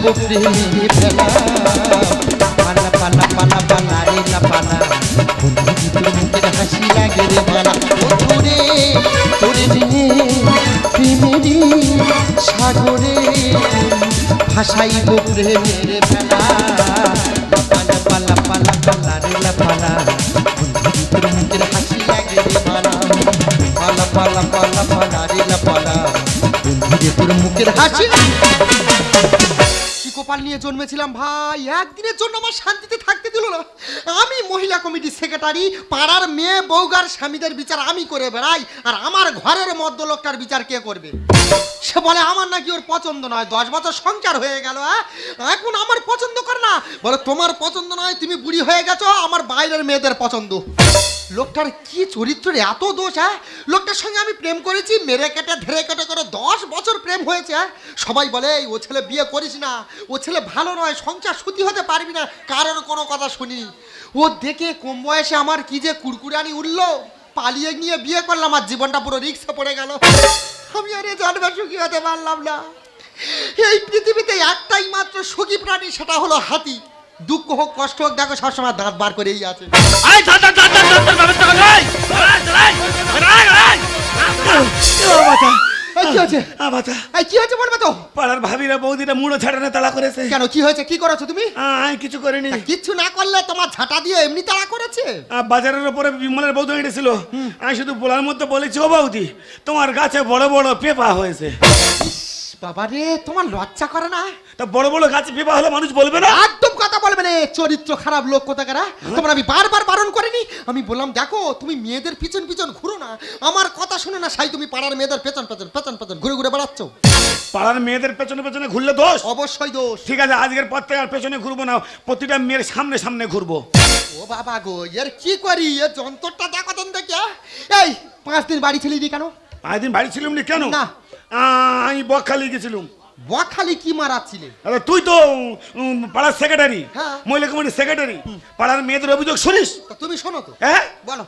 প্রেমের ফেলা পালা পালা পালা পালা রে না পালা মুখের হাসি লাগে রে ও তোরে তোরে নিয়ে প্রেমেরই সাগরে ভাসাইব প্রেমের ফেলা পালা পালা পালা পালা রে না পালা মুখের হাসি লাগে রে মালা পালা পালা পালা পালা রে না পালা তোর মুখের হাসি চিকোপাল নিয়ে জন্মেছিলাম ভাই। একদিনের জন্য আমার শান্তিতে থাকতে দিল না। আমি মহিলা কমিটির সেক্রেটারি পাড়ার মেয়ে বৌগার স্বামীদের বিচার আমি করে বেড়াই আর আমার ঘরের মধ্য লোকটার বিচার কে করবে? সে বলে আমার নাকি ওর পছন্দ নয়। দশ বছর সংসার হয়ে গেল এখন আমার পছন্দ কর না। বলে তোমার পছন্দ নয় তুমি বুড়ি হয়ে গেছো আমার বাইরের মেয়েদের পছন্দ। লোকটার কি চরিত্রের এত দোষ হ্যাঁ লোকটার সঙ্গে আমি প্রেম করেছি মেরে কেটে ধরে কেটে করে দশ বছর প্রেম হয়েছে হ্যাঁ? সবাই বলে "এই, ও ছেলে বিয়ে করিস না। ও ছেলে ভালো নয় সংসার সুতি হতে পারবি না। কারোর কোনো কথা শুনি ও দেখে কম বয়সে আমার কি যে কুরকুরানি উঠল পালিয়ে নিয়ে বিয়ে করলাম আর জীবনটা পুরো রিক্সে পড়ে গেল আমি আর জন্মে সুখী হতে পারলাম না এই পৃথিবীতে একটাই মাত্র সুখী প্রাণী সেটা হলো হাতি দুঃখ হোক কষ্ট হোক দেখো সবসময় দাঁত বার করেই আছে কি হয়েছে? আবাতা এই কি হয়েছে বলবে তো? পাড়ার ভাবিরা বৌদিরা মুড়ো ছাড়ানো তালা করেছে। কেন কি হয়েছে? কি করেছ তুমি? আমি কিছু করিনি। না করলে তোমার ঝাঁটা দিয়ে এমনি করেছে? বাজারের বিমলের বৌদি আমি শুধু বলার মধ্যে বলেছি ও বৌদি তোমার গাছে বড় বড় পেপা হয়েছে। বাবা রে তোমার লজ্জা করে না? তা বড় বড় গাছে পেপা হলে মানুষ বলবে না? একদম কথা বলবে না চরিত্র খারাপ লোক কোথাকারা? তোমার আমি বারবার বারণ করিনি? আমি বললাম দেখো তুমি মেয়েদের পিছন পিছন ঘুরো না। আমার কথা শুনে না সাই তুমি পাড়ার মেয়েদের পেছন পেছন পেছন পেছন ঘুরে ঘুরে বেড়াচ্ছ। পাড়ার মেয়েদের পেছনে পেছনে ঘুরলে দোষ? অবশ্যই দোষ। ঠিক আছে আজকের পর থেকে আর পেছনে ঘুরবো না প্রতিটা মেয়ের সামনে সামনে ঘুরবো। ও বাবা গো এর কি করি? এর যন্ত্রটা দেখো দেখি? এই পাঁচ দিন বাড়ি ছিলি কেন? পাঁচ দিন বাড়ি ছিলাম নি কেন? না। আমি বকখালি গেছিলাম। বখালি কি মারাচ্ছিলে? আরে তুই তো পাড়ার সেক্রেটারি হ্যাঁ। মহিলা কমিটির সেক্রেটারি পাড়ার মেয়েদের অভিযোগ শুনিস? তুমি শোনো তো। হ্যাঁ? বলো।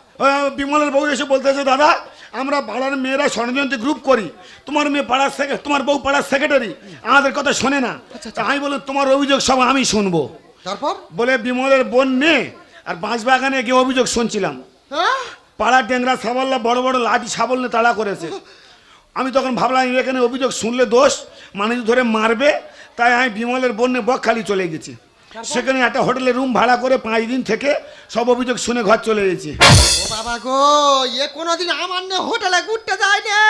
বিমলের বউ এসে বলতেছে দাদা আমরা পাড়ার মেয়েরা ষড়যন্ত্র গ্রুপ করি। তোমার মেয়ে পাড়ার তোমার বউ পাড়ার সেক্রেটারি আমাদের কথা শোনে না। আমি বললাম তোমার অভিযোগ সব আমি শুনব। তারপর? বলে বিমলের বোন নে আর বাঁশবাগানে গিয়ে অভিযোগ শুনছিলাম। হ্যাঁ? পাড়ার ডেংরা সাবল্লা বড় বড় লাঠি সাবল নিয়ে তাড়া করেছে। আমি তখন ভাবলাম, এখানে অভিযোগ শুনলে দোষ, মানুষ ধরে মারবে, তাই আমি বিমলের বন্যে বকখালি চলে গেছি। সেখানে একটা হোটেলে রুম ভাড়া করে পাঁচ দিন থেকে সব অভিযোগ শুনে ঘর চলে গেছি। ও বাবা গো এ কোনোদিন আমার নে হোটেলে ঘুরতে যায় না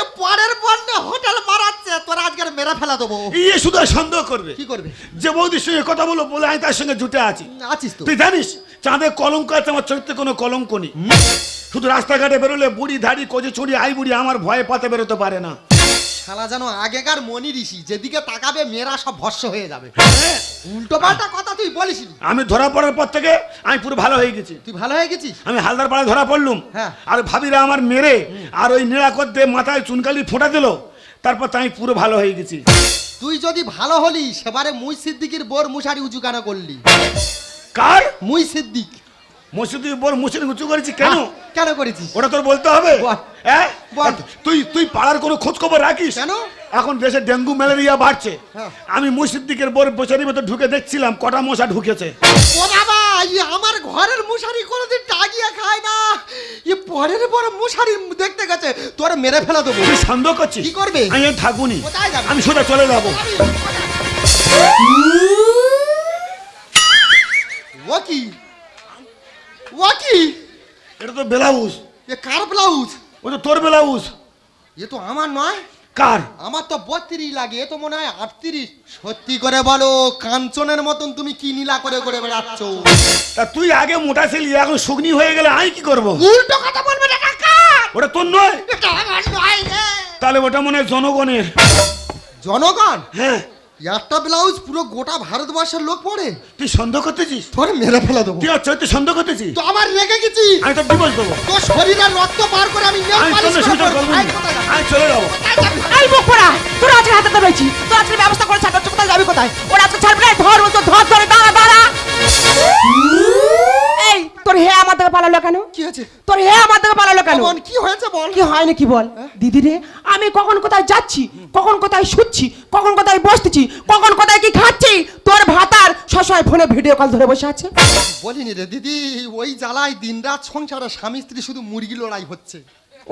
এ পরের বন্যে হোটেল মারাচ্ছে তোরা আজকের মেরে ফেলা দেবো। ইয়ে শুধু সন্দেহ করবে। কি করবে? যে বৌদির সঙ্গে কথা বলো বলে আমি তার সঙ্গে জুটে আছি। আছিস তুই জানিস চাঁদের কলঙ্ক আছে আমার চরিত্রে কোনো কলঙ্ক নেই। শুধু রাস্তাঘাটে বেরোলে বুড়ি ধাড়ি কচি ছুড়ি আই বুড়ি আমার ভয়ে পাতে বেরোতে পারে না। শালা যেন আগেকার মনি ঋষি যেদিকে তাকাবে মেয়েরা সব ভস্য হয়ে যাবে। উল্টো পাল্টা কথা তুই বলিস আমি ধরা পড়ার পর থেকে আমি পুরো ভালো হয়ে গেছি। তুই ভালো হয়ে গেছিস? আমি হালদার পাড়ায় ধরা পড়লুম। হ্যাঁ। আর ভাবিরা আমার মেরে আর ওই নিরাকর দিয়ে মাথায় চুনকালি ফোঁটা দিল। তারপর তো আমি পুরো ভালো হয়ে গেছি। তুই যদি ভালো হলি সেবারে মুই সিদ্দিকির বোর মুশারি উঁচু কেন করলি? কার? মুই সিদ্দিক। মসজিদ বল মুসলিম উঁচু করেছি কেন? কেন করেছিস? ওটা তোর বলতে হবে। হ্যাঁ বল। তুই তুই পাড়ার কোনো খোঁজ খবর রাখিস? কেন? এখন দেশে ডেঙ্গু ম্যালেরিয়া বাড়ছে। হ্যাঁ। আমি মুসিদ্দিকের বোর বছরের মতো ঢুকে দেখছিলাম কটা মশা ঢুকেছে। ও বাবা আমার ঘরের মশারি কোনোদিন টাগিয়ে খায় না। ই পরের পর মশারি দেখতে গেছে তোর মেরে ফেলা দেবো। তুই সন্দেহ করছিস? কি করবে? আমি থাকুনি কোথায় যাবে? আমি সোজা চলে যাব। তো ব্লাউজ। এ কার ব্লাউজ? ও তো তোর ব্লাউজ। এ তো আমার নয়। কার? আমার তো বত্রিশ লাগে এ তো মনে হয় আটত্রিশ। সত্যি করে বলো কাঞ্চনের মতন তুমি কি নীলা করে করে বেড়াচ্ছ? তা তুই আগে মোটা ছিলি এখন শুকনি হয়ে গেলে আমি কি করব? উল্টো কথা বলবে না কার ওটা তোর নয়? এটা আমার নয় রে। তাহলে ওটা মনে হয় জনগণের। জনগণ? হ্যাঁ। একটা ব্লাউজ পুরো গোটা ভারতবর্ষের লোক পরে। তুই সন্দেহ করতেছিস? তোর মেরে ফেলা দেবো। তুই আর তুই সন্দেহ করতেছিস? তো আমার রেগে গেছি আমি তো ডিভোর্স দেবো। তোর শরীরের রক্ত পার করে আমি নেল আমি পালিশ পরবো। করব? আমি চলে যাব? এই মুখ পড়া। তোর আজকে হাতে রয়েছি। তোর আজকে ব্যবস্থা করে ছাড় কোথায় যাবি কোথায়? ওরা আজকে ছাড়বে না। ধর বলতো ধর ধরে দাঁড়া দাঁড়া। এই তোর হে আমার থেকে পালালো কেন? কি হয়েছে? তোর হে আমার থেকে পালালো কেন? কি হয়েছে বল? কি হয়নি কি বল? দিদি রে আমি কখন কোথায় যাচ্ছি কখন কোথায় শুচ্ছি কখন কোথায় বসতেছি কখন কোথায় কি খাচ্ছি তোর ভাতার সবসময় ফোনে ভিডিও কল ধরে বসে আছে। বলিনি রে দিদি ওই জ্বালায় দিনরাত সংসারে স্বামী স্ত্রী শুধু মুরগি লড়াই হচ্ছে।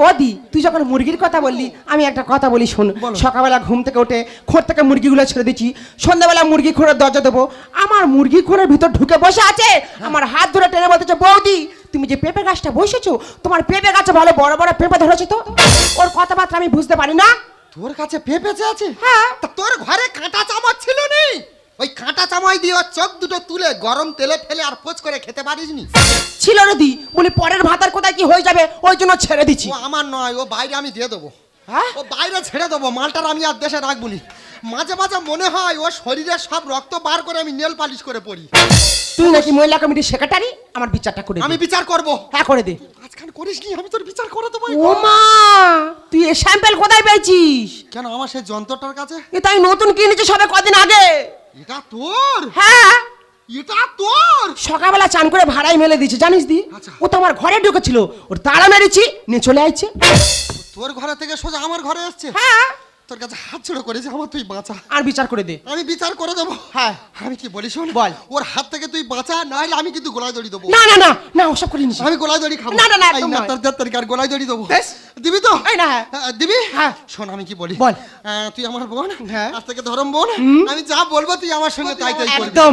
ও দি তুই যখন মুরগির কথা বললি আমি একটা কথা বলি শোন। সকালবেলা ঘুম থেকে উঠে খোর থেকে মুরগিগুলো ছেড়ে দিচ্ছি সন্ধ্যাবেলা মুরগি খোরের দরজা দেবো। আমার মুরগি খোরের ভিতর ঢুকে বসে আছে আমার হাত ধরে টেনে বলতেছে বৌদি তুমি যে পেঁপে গাছটা বসেছো তোমার পেঁপে গাছে ভালো বড় বড় পেঁপে ধরেছে তো। ওর কথাবার্তা আমি বুঝতে পারি না। তোর কাছে পেঁপে আছে? হ্যাঁ। তা তোর ঘরে কাঁটা চামচ ছিল নি? ওই কাঁটা চামচ দিয়ে ওর চোখ দুটো তুলে গরম তেলে ফেলে আর পোচ করে খেতে পারিস নি? ছিল রে দি বলি পরের ভাতার কোথায় কি হয়ে যাবে ওই জন্য ছেড়ে দিছি ও আমার নয় ও বাইরে আমি দিয়ে দেবো। ও বাইরে ছেড়ে দেবো মালটার আমি আর দেশে রাখব নি। মাঝে মাঝে মনে হয় ও শরীরের সব রক্ত বার করে আমি নেল পালিশ করে পড়ি তুই নাকি মহিলা কমিটির সেক্রেটারি আমার বিচারটা করে আমি বিচার করব। হ্যাঁ করে দে। আজকাল করিস নি? আমি তোর বিচার করে দেবো ও মা তুই এ স্যাম্পেল কোথায় পেয়েছিস? কেন আমার সেই যন্ত্রটার কাছে? এ তাই নতুন কিনেছি সবে কদিন আগে। এটা তোর? হ্যাঁ। এটা তোর? সকালবেলা চান করে ভাড়াই মেলে দিয়েছে জানিস দি? আচ্ছা। ও তো আমার ঘরে ঢুকেছিল। ওর তাড়া মেরেছি নিয়ে চলে আসছে তোর ঘরে থেকে সোজা আমার ঘরে এসছে। হ্যাঁ। তোর কাছে হাত ছেড়ে করেছে আমার তুই বাঁচা। আর বিচার করে দে। আমি বিচার করে দেবো। হ্যাঁ। আমি কি বলি শোন? বল। ওর হাত থেকে তুই বাঁচা নাহলে আমি কিন্তু গোলায় দড়ি দেবো। না না না না ওসব করিনি আমি গোলায় দড়ি খাব। না, না, না, একদম নয়। নেতার দেড় তারিখ আর গোলায় দড়ি দেবো। বেশ। দিবি তো? এই না, হ্যাঁ। দিবি? হ্যাঁ। শোন আমি কি বলি? বল। আহ, তুই আমার বোন? হ্যাঁ। আজ থেকে ধরম বোন? আমি যা বলব তুই আমার সঙ্গে তাই তাই করবি। একদম।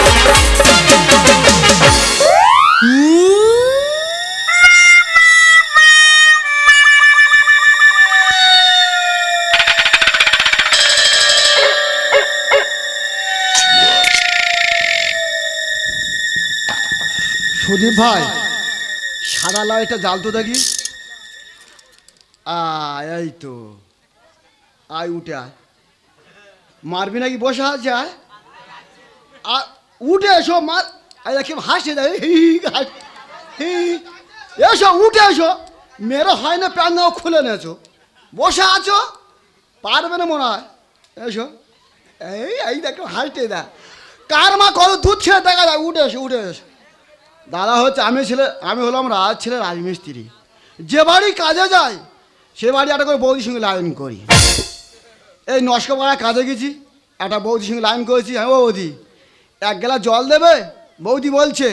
লাইটটা জাল তো দেখি। আয়, এই তো। আয়, উঠে আয়। মারবি নাকি? বসে আছে আয় আর উঠে এসো, মার। দেখি হাসে দেয়। হি হি এসো, উঠে এসো। মেরো হয় না প্যান নাও, খুলে নেছো বসে আছো? পারবে না মনে হয়। এসো। এই এই দেখো, হাসতে দা কার মা কত দুধ ছেড়ে দেখা যায়। উঠে এসো উঠে এসো। দাদা হচ্ছে আমি ছেলে, আমি হলাম রাজ ছেলে রাজমিস্ত্রি। যে বাড়ি কাজে যায়, সে বাড়ি একটা করে বৌদির সঙ্গে লাইন করি। এই নস্কপাড়া কাজে গেছি, একটা বৌদির সঙ্গে লাইন করেছি হ্যাঁ বৌদি? এক গেলা জল দেবে? বৌদি বলছে,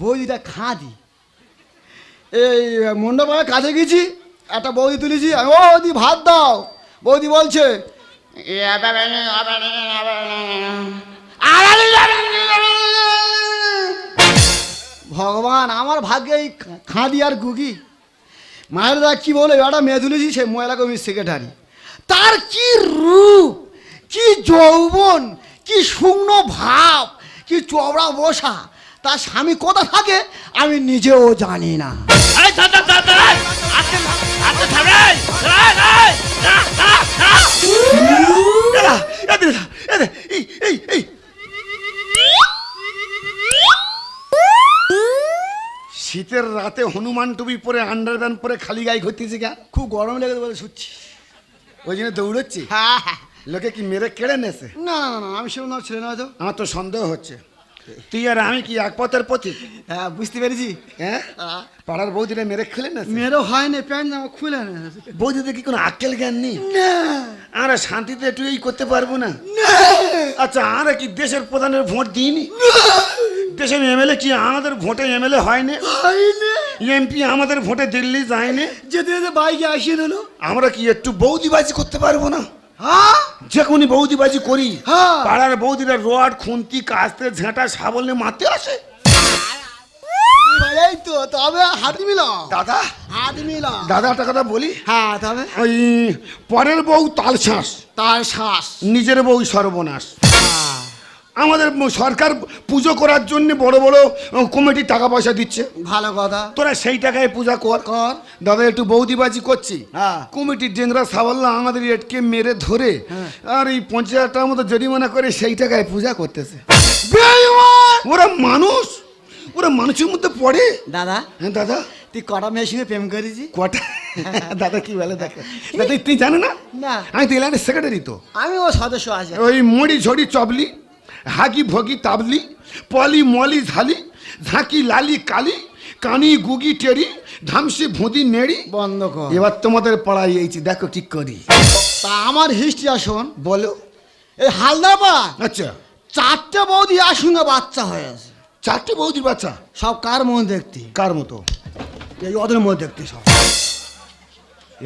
বৌদিটা খাঁদি। এই মণ্ডপাড়া কাজে গেছি, একটা বৌদি তুলেছি ও বৌদি ভাত দাও। বৌদি বলছে ভগবান, আমার ভাগ্যে এই খাঁদি আর গুগি। মায়ের দা কি বলে? একটা তুলেছি সে মহিলা কমিটির সেক্রেটারি তার কি রূপ, কি যৌবন, কি শূন্য ভাব, কি চওড়া বসা, তার স্বামী কোথা থাকে আমি নিজেও জানি না। শীতের রাতে হনুমান টুপি পরে আন্ডারপ্যান্ট পরে খালি গায়ে ঘুরতেছি গা। খুব গরম লেগে বলে শুচ্ছি ওই জন্য দৌড়চ্ছি। হ্যাঁ হ্যাঁ। লোকে কি মেরে কেড়ে নেছে না না না আমি সেরকম না ছেলে না তো। আমার তো সন্দেহ হচ্ছে। তুই আর আমি কি এক পথের প্রতীক? হ্যাঁ বুঝতে পেরেছি। হ্যাঁ? পাড়ার বৌদিরা মেরে খেলে না মেয়েরও হয় না প্যান্ট জামা খুলে না বৌদিদের কি কোনো আক্কেল জ্ঞান নেই? আমরা শান্তিতে একটু এই করতে পারব না। আচ্ছা আমরা কি দেশের প্রধানের ভোট দিইনি? দেশের এমএলএ কি আমাদের ভোটে এমএলএ হয়নি? এমপি আমাদের ভোটে দিল্লি যায়নি? যেতে যেতে বাইকে আসিয়ে দিল আমরা কি একটু বৌদিবাজি করতে পারব না? হ্যাঁ? বৌদি বৌদিবাজি করি হ্যাঁ। পাড়ার বৌদিরা রড খুন্তি কাস্তে ঝাঁটা শাবল নিয়ে মারতে আসে। এই তো তবে হাত মিলা দাদা? হাত মিলা দাদা একটা কথা বলি? হ্যাঁ তবে। ওই পরের বউ তাল শ্বাস তার শ্বাস নিজের বউ সর্বনাশ। আমাদের সরকার পুজো করার জন্য বড় বড় কমিটি টাকা পয়সা দিচ্ছে। ভালো কথা। তোরা সেই টাকায় পূজা কর। কর। দাদা একটু বৌদিবাজি করছি। হ্যাঁ। কমিটির ডেংরা সাবাল্লা আমাদের এটকে মেরে ধরে আর এই পঞ্চাশ হাজার টাকার মতো জরিমানা করে সেই টাকায় পূজা করতেছে। ওরা মানুষ! ওরা মানুষের মধ্যে পড়ে। দাদা হ্যাঁ দাদা। তুই কটা মেয়ের সঙ্গে প্রেম করেছি কটা? দাদা কি বলে দেখো। দাদা তুই জানে না? না। আমি তো ইলানের সেক্রেটারি তো। আমি ও সদস্য আছি। ওই মুড়ি ঝড়ি চবলি। হাগি ভগি তাবলি পলি মলি ঝালি ঝাঁকি লালি কালি কানি গুগি টেরি ধামসি ভুঁদি নেড়ি। বন্ধ কর। এবার তোমাদের পড়াই এইছি দেখো কি করি। তা আমার হিস্ট্রি আসুন বলো। এই হালদা পা আচ্ছা। চারটে বৌদি সঙ্গে বাচ্চা হয়ে আছে। চারটে বৌদির বাচ্চা? সব কার মন দেখতে? কার মতো? এই ওদের মধ্যে দেখতে সব।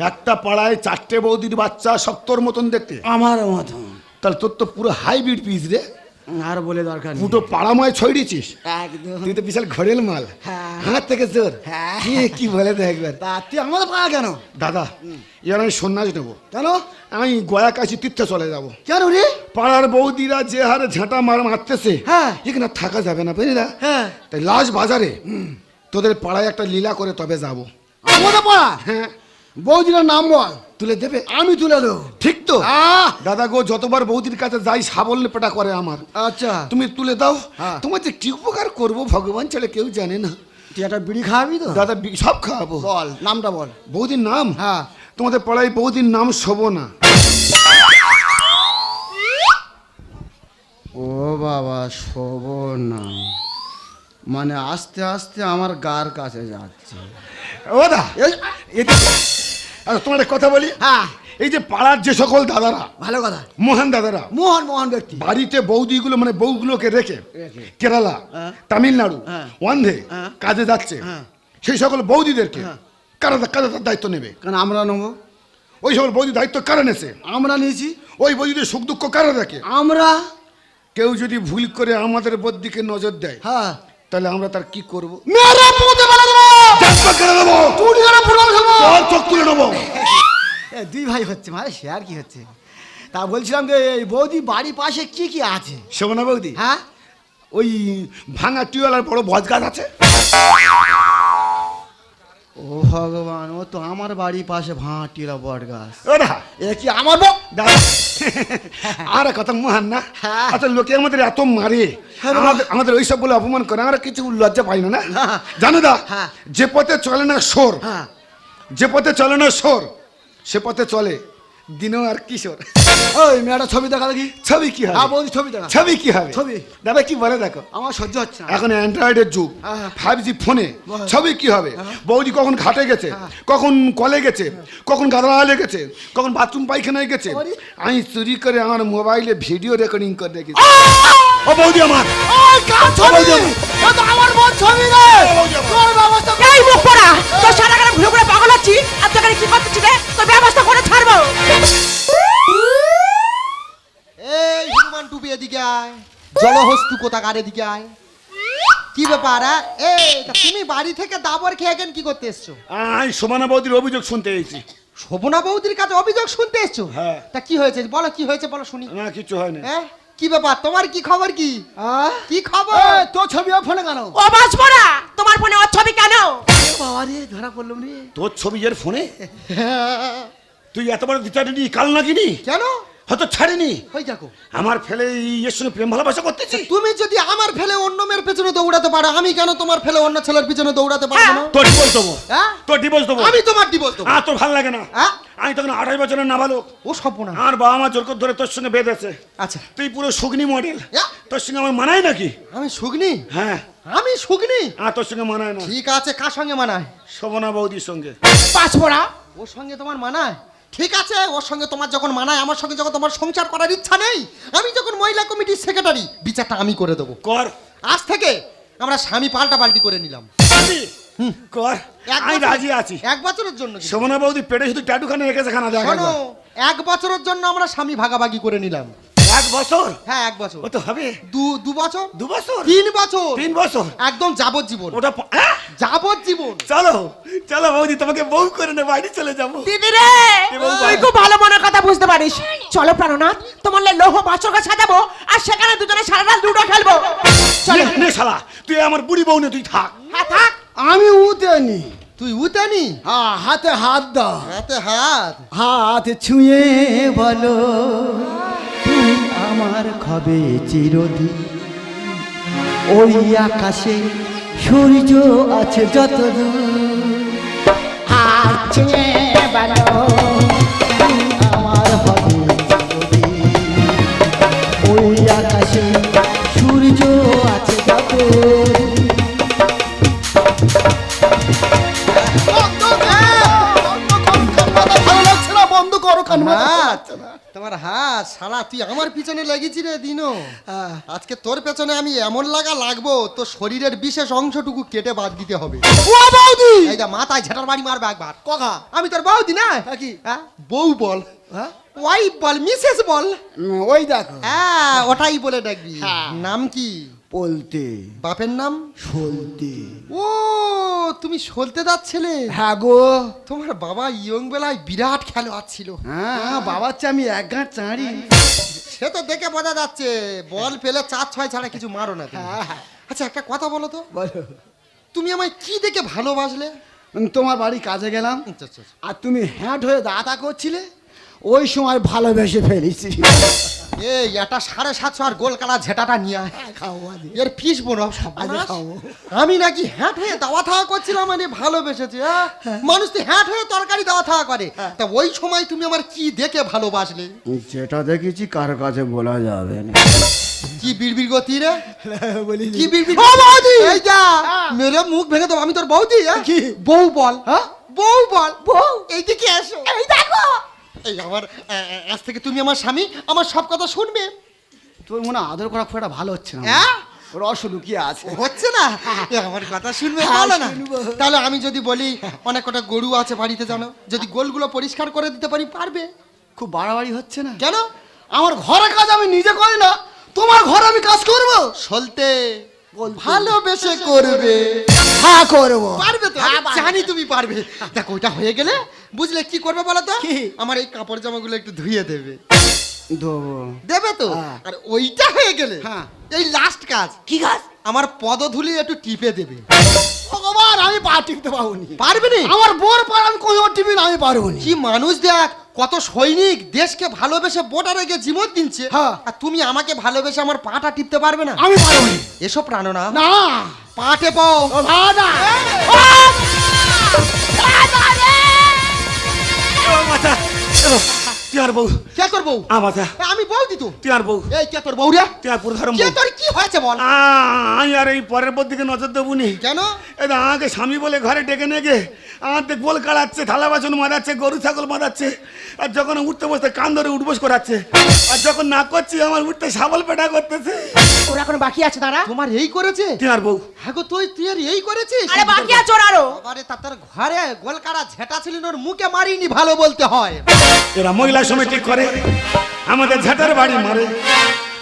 একটা পাড়ায় চারটে বৌদির বাচ্চা সত্তর মতন দেখতে। আমার মতন। তাহলে তোর তো পুরো হাইব্রিড পিস রে। আর বলে দরকার পুটো পাড়াময় ছড়িয়েছিস? একদম। তুই তো বিশাল ঘরেল মাল। হ্যাঁ। হাত থেকে জোর। হ্যাঁ। কি কি বলে দেখ একবার। তা তুই আমাদের পাড়া কেন? দাদা এবার আমি সন্ন্যাস নেব। কেন? আমি গয়া কাশি তীর্থে চলে যাব। কেন রে? পাড়ার বৌদিরা যে হারে ঝাঁটা মার মারতেছে হ্যাঁ। এখানে থাকা যাবে না বুঝলি না হ্যাঁ। তাই লাশ বাজারে তোদের পাড়ায় একটা লীলা করে তবে যাব। আমাদের পাড়া? হ্যাঁ। বৌদিটার নাম বল। তুলে দেবে? আমি তুলে দেবো। ঠিক তো! দাদা গো যতবার বৌদির কাছে যাই সাবল্য পেটা করে আমার। আচ্ছা। তুমি তুলে দাও। হ্যাঁ। তোমার যে কি উপকার করব ভগবান ছেড়ে কেউ জানে না। তুই একটা বিড়ি খাওয়াবি তো? দাদা সব খাওয়াবো। বল নামটা বল। বৌদির নাম? হ্যাঁ। তোমাদের পাড়ায় বৌদির নাম শোভনা। ও বাবা শোভন। না মানে আস্তে আস্তে আমার গার কাছে যাচ্ছে। ও দা। আচ্ছা, তোমার একটা কথা বলি? হ্যাঁ। এই যে পাড়ার যে সকল দাদারা ভালো কথা। মহান দাদারা মোহন মোহন ব্যক্তি। বাড়িতে বৌদিগুলো মানে বউগুলোকে রেখে রেখে। কেরালা হ্যাঁ। তামিলনাড়ু অন্ধে ওয়ান্ধে হ্যাঁ। কাজে যাচ্ছে। হ্যাঁ। সেই সকল বৌদিদেরকে হ্যাঁ। কারা কারা তার দায়িত্ব নেবে? কারণ আমরা নেব। ওই সকল বৌদি দায়িত্ব কারা নেছে? আমরা নিয়েছি। ওই বৌদিদের সুখ দুঃখ কারা দেখে? আমরা। কেউ যদি ভুল করে আমাদের বোধ নজর দেয় হ্যাঁ। তাহলে আমরা তার কি করব? মেরে পুঁতে ফেলে কেড়ে দেবো তুই করে ফুটবল খেলব তোর চোখ তুলে নেব। দুই ভাই হচ্ছে মানে সে আর কি হচ্ছে? তা বলছিলাম যে এই বৌদি বাড়ির পাশে কি কি আছে? শোভনা বৌদি। হ্যাঁ? ওই ভাঙা টিউবওয়েলার বড় বজ গাছ আছে। ও ভগবান ও তো আমার বাড়ির পাশে ভাঁটিরা বট গাছ ওরা এ কি আমার বউ আর কথা মহান না হ্যাঁ। আচ্ছা লোকে আমাদের এত মারে হ্যাঁ। আমাদের আমাদের ওইসব বলে অপমান করে আমরা কিছু লজ্জা পাই না না না। জানো দা হ্যাঁ। যে পথে চলে না সোর হ্যাঁ যে পথে চলে না সোর সে পথে চলে দিনও আর কিশোর। ওই মেয়েটা ছবি দেখা দেখি? ছবি কি হবে? হ্যাঁ বৌদি ছবি দেখা। ছবি কি হবে? ছবি। দাদা কি বলে দেখো। আমার সহ্য হচ্ছে না। এখন অ্যান্ড্রয়েডের যুগ। হ্যাঁ। ফাইভ জি ফোনে ছবি কি হবে? হ্যাঁ। বৌদি কখন ঘাটে গেছে? কখন কলে গেছে? কখন গাদরালে গেছে কখন বাথরুম পায়খানায় গেছে? আমি চুরি করে আমার মোবাইলে ভিডিও রেকর্ডিং করে রেখেছি ও বৌদি আমার! ছবি বৌদি আমার। ও তো আমার বোন ছবি রে! তোর ব্যবস্থা এই মুখ পড়া! তোর সারা গানে ঘুরে ঘুরে পাগল হচ্ছি? আর তোকে কি রে? তোর ব্যবস্থা করে ছাড়বো এই হনুমান টুপি এদিকে আয় জলহস্তু কোথাকার এদিকে আয়। কি ব্যাপার হ্যাঁ? এই তুমি বাড়ি থেকে দাবর খেয়ে গেন কি করতে এসছো? আমি সোমানা বৌদির অভিযোগ শুনতে এসেছি। শোভনা বৌদির কাছে অভিযোগ শুনতে এসছো? হ্যাঁ। তা কি হয়েছে? বলো কি হয়েছে বলো শুনি। না কিছু হয়নি। হ্যাঁ? কি ব্যাপার তোমার কি খবর কি? আহ? কি খবর? তোর ছবি আমার ফোনে কেন? ও বাঁচবো না তোমার ফোনে ওর ছবি কেন? বাবা রে ধরা পড়লাম রে। তোর ছবি এর ফোনে? তুই এত বড় দিতে কাল নাকিনি কেন? হয়তো ছাড়িনি। ওই দেখো আমার ফেলে এই এর সঙ্গে প্রেম ভালোবাসা করতেছি? তুমি যদি আমার ফেলে অন্য মেয়ের পেছনে দৌড়াতে পারো আমি কেন তোমার ফেলে অন্য ছেলের পিছনে দৌড়াতে পারব না? তোর ডিভোর্স দেবো। হ্যাঁ? তোর ডিভোর্স দেবো। আমি তোমার ডিভোর্স দেবো। আর তোর ভালো লাগে না। হ্যাঁ? আমি তখন আড়াই বছরের নাবালক। ও সর্বনা আর বাবা মা জোর করে ধরে তোর সঙ্গে বেঁধেছে আচ্ছা। তুই পুরো সুগ্নি মডেল। তোর সঙ্গে আমার মানায় নাকি? আমি সুগনি? হ্যাঁ। আমি সুগনি? আর তোর সঙ্গে মানায় না। ঠিক আছে কার সঙ্গে মানায়? শোভনা বৌদির সঙ্গে। বাঁচবো না ওর সঙ্গে তোমার মানায়? ঠিক আছে ওর সঙ্গে তোমার যখন মানায় আমার সঙ্গে যখন তোমার সংসার করার ইচ্ছা নেই আমি যখন মহিলা কমিটির সেক্রেটারি বিচারটা আমি করে দেবো। কর। আজ থেকে আমরা স্বামী পাল্টা পাল্টি করে নিলাম? কর। আমি রাজি আছি। এক বছরের জন্য। শোভনা বৌদি পেটে শুধু ট্যাটুখানে রেখেছে খানা দেখা এক বছরের জন্য আমরা স্বামী ভাগাভাগি করে নিলাম। এক বছর? হ্যাঁ এক বছর। ও তো হবে। দু দু বছর? দু বছর? তিন বছর? তিন বছর? একদম যাবজ্জীবন। ওটা হ্যাঁ? যাবজ্জীবন। চলো চলো বৌদি তোমাকে বউ করে নে বাড়ি চলে যাব। দিদি রে! তুই খুব ভালো মনের কথা বুঝতে পারিস। চলো প্রাণনাথ তোমার লৌহ বাসরকে সাজাবো আর সেখানে দুজনে সারা রাত লুডো খেলব। চলো। নে, শালা তুই আমার বুড়ি বউ নে তুই থাক। হ্যাঁ থাক। আমি উতেনি তুই উতানি হ্যাঁ। হাতে হাত দাও। হাতে হাত? হাত ছুঁয়ে বলো। আমার খবে চিরদিন। ওই আকাশে সূর্য আছে যতদূর। আছে ছুঁয়ে শালা তুই আমার পিছনে লেগেছি রে দিনো। আজকে তোর পেছনে আমি এমন লাগা লাগবো তোর শরীরের বিশেষ অংশটুকু কেটে বাদ দিতে হবে। ও বৌদি! এই যে মাথায় ঝাটার বাড়ি মারবে একবার। ককা আমি তোর বৌদি না? হ্যাঁ, কি? হ্যাঁ? বউ বল। হ্যাঁ? ওয়াইফ বল মিসেস বল। ওই দেখো। হ্যাঁ ওটাই বলে ডাকবি হ্যাঁ। নাম কি? বলতে। বাপের নাম? সলতে। ও তুমি সলতে যাচ্ছিলে? হ্যাঁ গো। তোমার বাবা ইয়ং বেলায় বিরাট খেলোয়াড় ছিল। হ্যাঁ বাবার চেয়ে আমি এক গাঁট চাঁড়ি। সে তো দেখে বোঝা যাচ্ছে বল পেলে চার ছয় ছাড়া কিছু মারো না তুমি। হ্যাঁ, হ্যাঁ। আচ্ছা একটা কথা বলো তো। বলো। তুমি আমায় কি দেখে ভালোবাসলে? উম, তোমার বাড়ি কাজে গেলাম। আচ্ছা, আচ্ছা, আচ্ছা। আর তুমি হ্যাট হয়ে দাতা করছিলে ওই সময় ভালোবেসে ফেলেছি। এই এটা সাড়ে সাতশো আর গোল কালা ঝেটাটা নিয়ে আয়। খাওয়া এর ফিস বোনো খাব। আমি নাকি হ্যাট হয়ে দাওয়া থাওয়া করছিলাম মানে ভালোবেসেছি হ্যাঁ? মানুষ তো হ্যাট হয়ে তরকারি দাওয়া থাওয়া করে। তা ওই সময় তুমি আমার কি দেখে ভালোবাসলে? যেটা দেখেছি কার কাছে বলা যাবে না। কি বিড়বিড় গতি রে? বলি কি বিড়বিড় ও বৌদি! এই যা মেরে মুখ ভেঙে দেবো আমি তোর বৌদি হ্যাঁ? কি? বউ বল। হ্যাঁ? বউ বল। বউ? এইদিকে এসো। এই দেখো! এই আমার আজ থেকে তুমি আমার স্বামী আমার সব কথা শুনবে। তোর মনে হয় আদর করা খুব একটা ভালো হচ্ছে না? হ্যাঁ? রস লুকিয়ে আছে। হচ্ছে না? আমার কথা শুনবে হ্যাঁ, ভালো না। তাহলে আমি যদি বলি অনেক কটা গরু আছে বাড়িতে জানো? যদি গোলগুলো পরিষ্কার করে দিতে পারি পারবে। খুব বাড়াবাড়ি হচ্ছে না? কেন? আমার ঘরে কাজ আমি নিজে করি না। তোমার ঘরে আমি কাজ করব? সলতে। ভালোবেসে করবে। হ্যাঁ করব। পারবে তো? আমি জানি তুমি পারবে। দেখো ওটা হয়ে গেলে বুঝলে কি করবে বলো তো? কি? আমার এই কাপড় জামাগুলো একটু ধুয়ে দেবে। দেবো দেবে তো? হ্যাঁ। আর ওইটা হয়ে গেলে হ্যাঁ। এই লাস্ট কাজ কি কাজ? আমার পদধুলি একটু টিপে দেবে। ভগবান আমি পা টিপতে পারব নি পারবে না? আমার বোর পার আমি কোনো টিপি না আমি পারব নি কি মানুষ দেখ কত সৈনিক দেশকে ভালোবেসে বোটারে গিয়ে জীবন দিচ্ছে। হ্যাঁ। আর তুমি আমাকে ভালোবেসে আমার পাটা টিপতে পারবে না? আমি পারব নি এসো প্রাণনা না। পাটে পাও। ও ভাদা ও মাথা ও, তুই আর বউ। কে তোর বউ? আ আমি বউ দিত তুই আর বউ। এই কে তোর বউ রে তুই আর প্রধারম কে তোর কি হয়েছে বল? আমি আর এই পরের পর দিকে নজর দেবো নি। কেন? এই আমাকে স্বামী বলে ঘরে ডেকে নিয়ে গে আমার তো গোল কাড়াচ্ছে থালা বাসন মারাচ্ছে গরু ছাগল মারাচ্ছে আর যখন উঠতে বসতে কান ধরে উঠবোস করাচ্ছে আর যখন না করছি আমার উঠতে সাবল পেটা করতেছে। ওরা এখন বাকি আছে তারা তোমার এই করেছে? তুই আর বউ। হ্যাঁ গো তুই তুই আর এই করেছিস? আরে বাকি আছে ওর আরও। আরে তা তার ঘরে গোলকারা ঝেটা ছিল ওর মুখে মারিনি ভালো বলতে হয়। এরা মহিলা সমিতি করে আমাদের ঝাটার বাড়ি মারে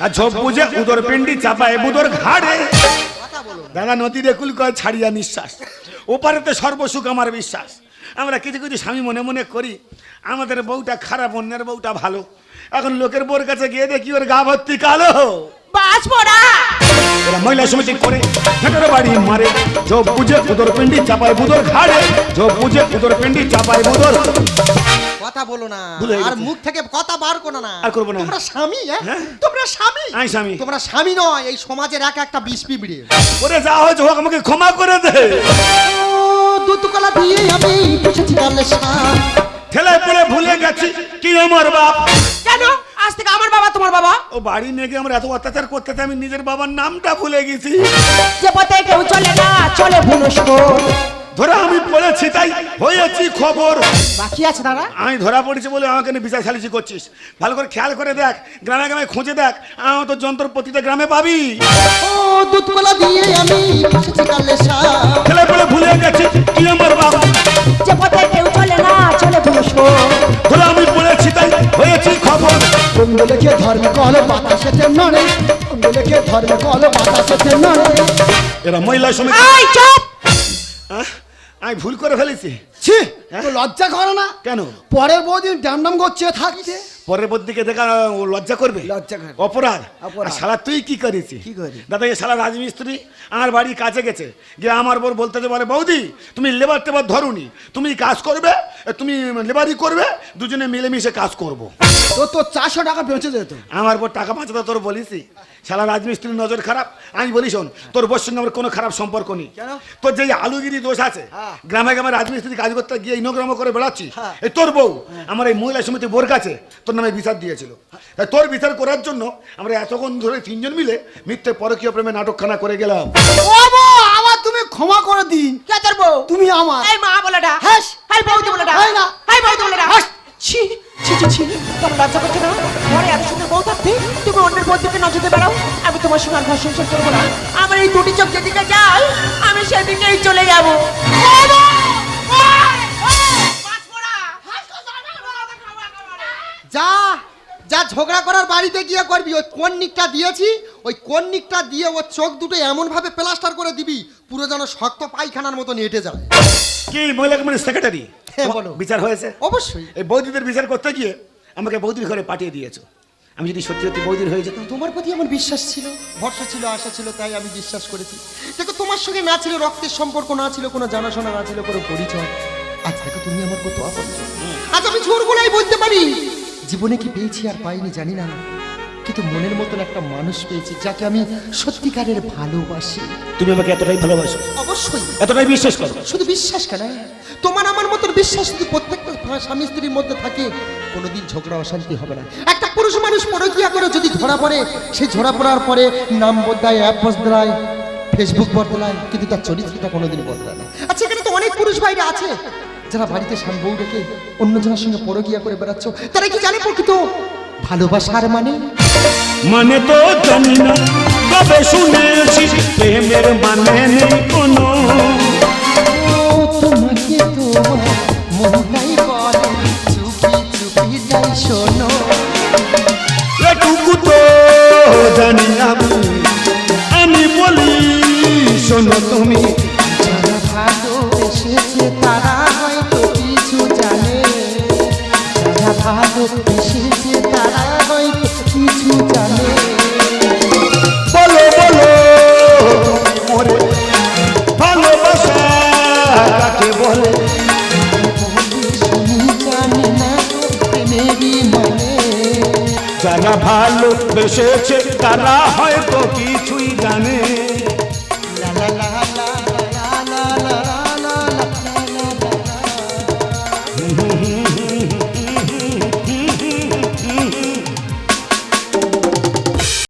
আর ঝোপ বুঝে উদর পিন্ডি চাপায় বুদর ঘাড়ে। দাদা নদীর একুল কয় ছাড়িয়া নিঃশ্বাস। ওপারেতে সর্বসুখ আমার বিশ্বাস। আমরা কিছু কিছু স্বামী মনে মনে করি আমাদের বউটা খারাপ অন্যের বউটা ভালো। এখন লোকের বউর কাছে গিয়ে দেখি ওর গা ভর্তি কালো। মহিলা সমিতি করে ঝাটার বাড়ি মারে। ঝোপ বুঝে উদর পিন্ডি চাপায় বুদর ঘাড়ে। ঝোপ বুঝে উদর পিন্ডি চাপায় বুদর কথা বলো না। ভুলে আর মুখ থেকে কথা বার করো না। আর করব না। তোমরা স্বামী হ্যাঁ? হ্যাঁ? তোমরা স্বামী। আমি স্বামী। তোমরা স্বামী নয় এই সমাজের এক একটা বিষ পিঁপড়ে ওরে যা হয়েছে হোক আমাকে ক্ষমা করে দে। ও দুতুকলা দিয়ে আমি পুষেছি কালে ঠেলায় পড়ে ভুলে গেছি কি আমার বাপ? কেন? আজ থেকে আমার বাবা তোমার বাবা? ও বাড়ি নিয়ে গিয়ে আমরা এত অত্যাচার করতে আমি নিজের বাবার নামটা ভুলে গেছি। যে পথে কেউ চলে না চলে ভুলস্ক ধরে আমি পড়েছি তাই হয়েছি খবর। বাকি আছে তারা আমি ধরা পড়েছি বলে আমাকে নিয়ে বিচার সালিশি করছিস। ভালো করে খেয়াল করে দেখ গ্রামে গ্রামে খুঁজে দেখ আমার তো যন্ত্রপতিতে গ্রামে পাবি। ও দুতুকলা দিয়ে আমি ঠেলে পড়ে ভুলে গেছি কি আমার বাপ? যে পথে কেউ চলে না চলে ভুলস্ক ধরে আমি পড়েছি তাই হয়েছি খবর। কুণ্ড লেখে ধর্ম কল বাতাসেতে নড়ে। কুণ্ড লেখে ধর্ম কল বাতাসেতে নড়ে। এরা মহিলা সমিতি চুপ! আহ, আমি ভুল করে ফেলেছি। ছি তো লজ্জা করে না? কেন? পরের বদিন ডাম ডাম করছে থাকছে। পরের দিকে দেখা ও লজ্জা করবে? লজ্জা করে। অপরাধ? অপরাধ। শালা তুই কি করেছি কি করি? দাদা এই শালা রাজমিস্ত্রি আমার বাড়ি কাছে গেছে। যে আমার বোর বলতে যে বলে বৌদি তুমি লেবার টেবার ধরুনি। তুমি কাজ করবে তুমি লেবারই করবে দুজনে মিলেমিশে কাজ করব। তো তোর চারশো টাকা বেঁচে যেত আমার বোর টাকা বাঁচাতে তোর বলিসই। শালা রাজমিস্ত্রির নজর খারাপ? আমি বলি শোন তোর বোর সঙ্গে আমার কোনো খারাপ সম্পর্ক নেই। তোর যে আলুগিরি দোষ আছে হ্যাঁ। গ্রামে গ্রামে রাজমিস্ত্রি কাজ করতে গিয়ে ইনোগ্রাম করে বেড়াচ্ছি। হ্যাঁ। এই তোর বউ আমার এই মহিলা সমিতি বোর কাছে তোর নামে বিচার দিয়েছিল। তাই তোর বিচার করার জন্য আমরা এতক্ষণ ধরে তিনজন মিলে মিথ্যে পরকীয় প্রেমে নাটকখানা করে গেলাম। বউ, তুমি ক্ষমা করে দিন। কে তোর বউ? তুমি আমার। এই মা বলেটা। হাস। হাই বৌদি বলেটা। হাই না। হাই বৌদি বলেটা। হাস। ছি ছি ছি ছি। তোমার লজ্জা করছে না ঘরে এত সুন্দর বউ থাকতে তুমি অন্যের বউ দিকে নজর বেড়াও আমি তোমার সঙ্গে আর ঘর সংসার করব না। আমার এই দুটি চোখ যেদিকে যায় আমি সেদিকেই চলে যাব। যা যা ঝগড়া করার বাড়িতে গিয়ে করবি ওই কোন নিকটা দিয়েছি ওই কোন নিকটা দিয়ে ওর চোখ দুটো এমন ভাবে প্লাস্টার করে দিবি পুরো যেন শক্ত পায়খানার মতো নেটে যায়। কি মহিলা কমিটির সেক্রেটারি হ্যাঁ, বলো। বিচার হয়েছে? অবশ্যই। এই বৌদিদের বিচার করতে গিয়ে আমাকে বৌদির ঘরে পাঠিয়ে দিয়েছ। আমি যদি সত্যি সত্যি বৌদির হয়ে যেতাম তোমার প্রতি আমার বিশ্বাস ছিল? ভরসা ছিল আশা ছিল তাই আমি বিশ্বাস করেছি। দেখো তোমার সঙ্গে না ছিল রক্তের সম্পর্ক না ছিল কোনো জানাশোনা না ছিল কোনো পরিচয়। আজ দেখো তুমি আমার কত আপন আজ আমি জোর গলায় বলতে পারি। জীবনে কি পেয়েছি আর পাইনি জানি না। কিন্তু মনের মতন একটা মানুষ পেয়েছি যাকে আমি সত্যিকারের ভালোবাসি। তুমি আমাকে এতটাই ভালোবাসো? অবশ্যই। এতটাই বিশ্বাস করো? শুধু বিশ্বাস কেন? তোমার আমার মতন বিশ্বাস যদি প্রত্যেকটা স্বামী স্ত্রীর মধ্যে থাকে কোনোদিন ঝগড়া অশান্তি হবে না। একটা পুরুষ মানুষ পরকিয়া করে যদি ধরা পড়ে সেই ধরা পড়ার পরে নাম বদলায় অ্যাপ বদলায় ফেসবুক বদলায় কিন্তু তার চরিত্রটা কোনোদিন বদলায় না। আচ্ছা এখানে তো অনেক পুরুষ ভাইরা আছে যারা বাড়িতে স্বামী বউ রেখে অন্যজনের সঙ্গে পরকিয়া করে বেড়াচ্ছ তারা কি জানে প্রকৃত ভালোবাসার মানে? মানে তো জানি না তবে শুনেছি প্রেমের মানে নেই কোনো। তোমাকে তোমার যাই শোনো। এটুকু তো জানি আমি আমি বলি শোনো তুমি তারা জানে